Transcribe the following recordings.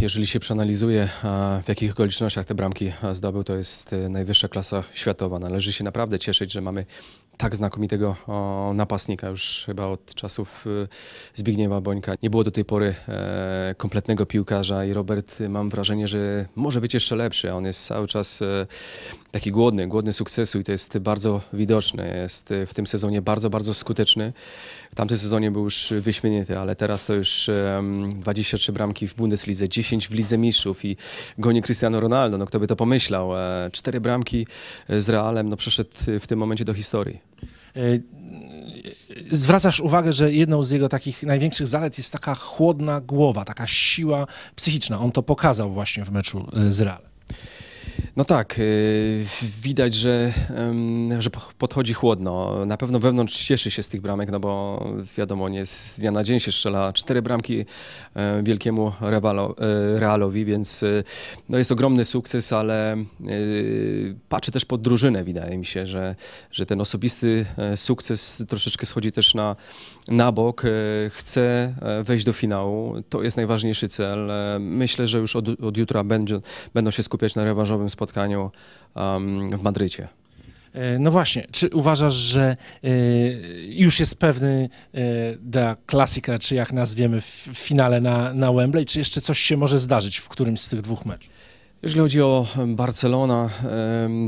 Jeżeli się przeanalizuje, w jakich okolicznościach te bramki zdobył, to jest e, najwyższa klasa światowa. Należy się naprawdę cieszyć, że mamy tak znakomitego napastnika już chyba od czasów e, Zbigniewa Bońka. Nie było do tej pory e, kompletnego piłkarza i Robert mam wrażenie, że może być jeszcze lepszy. On jest cały czas taki głodny, głodny sukcesu i to jest bardzo widoczne. Jest w tym sezonie bardzo, bardzo skuteczny. W tamtym sezonie był już wyśmienity, ale teraz to już 23 bramki w Bundeslidze, 10 w Lidze Mistrzów i goni Cristiano Ronaldo. No kto by to pomyślał? E, cztery bramki z Realem, no przeszedł w tym momencie do historii. E, zwracasz uwagę, że jedną z jego takich największych zalet jest taka chłodna głowa, taka siła psychiczna. On to pokazał właśnie w meczu e, z Realem. No tak, y, widać, że, że podchodzi chłodno. Na pewno wewnątrz cieszy się z tych bramek, no bo wiadomo, nie z dnia na dzień się strzela cztery bramki e, wielkiemu e, Realowi, więc e, no jest ogromny sukces, ale patrzę też pod drużynę, wydaje mi się, że, że ten osobisty sukces troszeczkę schodzi też na, na bok. Chce wejść do finału, to jest najważniejszy cel. Myślę, że już od, od jutra będą, będą się skupiać na rewanżowym spotkaniu um, w Madrycie. E, no właśnie, czy uważasz, że y, już jest pewny y, da klasika, czy jak nazwiemy, w finale na, na Wembley, czy jeszcze coś się może zdarzyć w którymś z tych dwóch meczów? Jeżeli chodzi o Barcelona,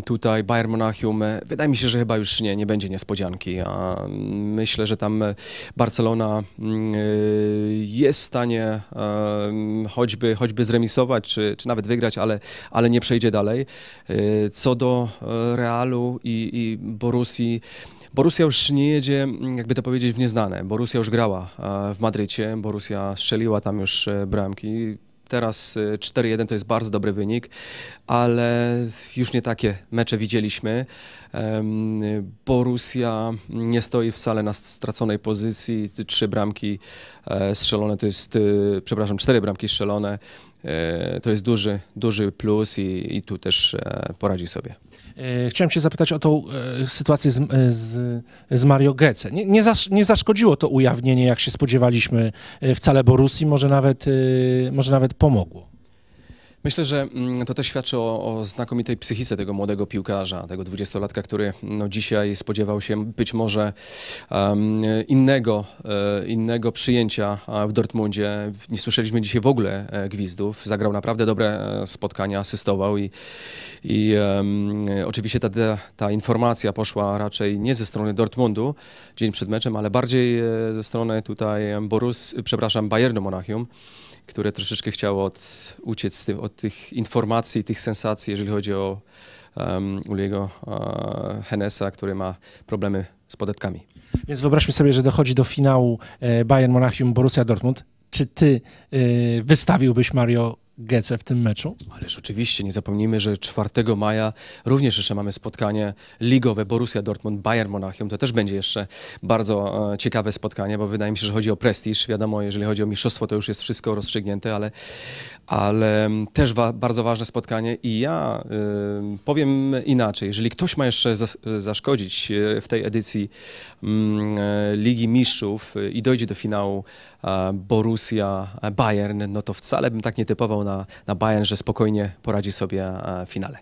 tutaj Bayern Monachium, e, wydaje mi się, że chyba już nie, nie będzie niespodzianki. A myślę, że tam e, Barcelona mm, e, jest w stanie choćby, choćby zremisować, czy, czy nawet wygrać, ale, ale nie przejdzie dalej. Co do Realu i, i Borussii, Borussia już nie jedzie, jakby to powiedzieć, w nieznane. Borussia już grała w Madrycie, Borussia strzeliła tam już bramki. Teraz 4-1 y, to jest bardzo dobry wynik, ale już nie takie mecze widzieliśmy. Borussia nie stoi wcale na straconej pozycji. Trzy bramki e, strzelone to jest, y, przepraszam, cztery bramki strzelone. E, to jest duży, duży plus i, i tu też e, poradzi sobie. E, chciałem Cię zapytać o tą sytuację z, z, z Mario Gece. Nie, nie, zasz, nie, zaszkodziło to ujawnienie, jak się spodziewaliśmy, wcale Borussii, może nawet, może nawet pomogło. Myślę, że mm, to też świadczy o, o znakomitej psychice tego młodego piłkarza, tego dwudziestolatka, który no, dzisiaj spodziewał się być może um, innego, innego przyjęcia w Dortmundzie. Nie słyszeliśmy dzisiaj w ogóle gwizdów. Zagrał naprawdę dobre spotkania, asystował i, i um, oczywiście ta, ta informacja poszła raczej nie ze strony Dortmundu dzień przed meczem, ale bardziej e, ze strony tutaj Borus, przepraszam, Bayernu Monachium, które troszeczkę chciało od, uciec tym, od tych informacji, tych sensacji, jeżeli chodzi o um, Uliego uh, Henesa, który ma problemy z podatkami. Więc wyobraźmy sobie, że dochodzi do finału e, Bayern Monachium Borussia Dortmund. Czy ty y, wystawiłbyś Mario Gece w tym meczu? Ależ oczywiście, nie zapomnijmy, że 4 maja również jeszcze mamy spotkanie ligowe Borussia Dortmund, Bayern Monachium. To też będzie jeszcze bardzo e, ciekawe spotkanie, bo wydaje mi się, że chodzi o prestiż. Wiadomo, jeżeli chodzi o mistrzostwo, to już jest wszystko rozstrzygnięte, ale, ale też wa bardzo ważne spotkanie i ja y, powiem inaczej. Jeżeli ktoś ma jeszcze zas zaszkodzić e, w tej edycji mm, e, Ligi Mistrzów i dojdzie do finału Borussia, Bayern, no to wcale bym tak nie typował na, na Bayern, że spokojnie poradzi sobie w finale.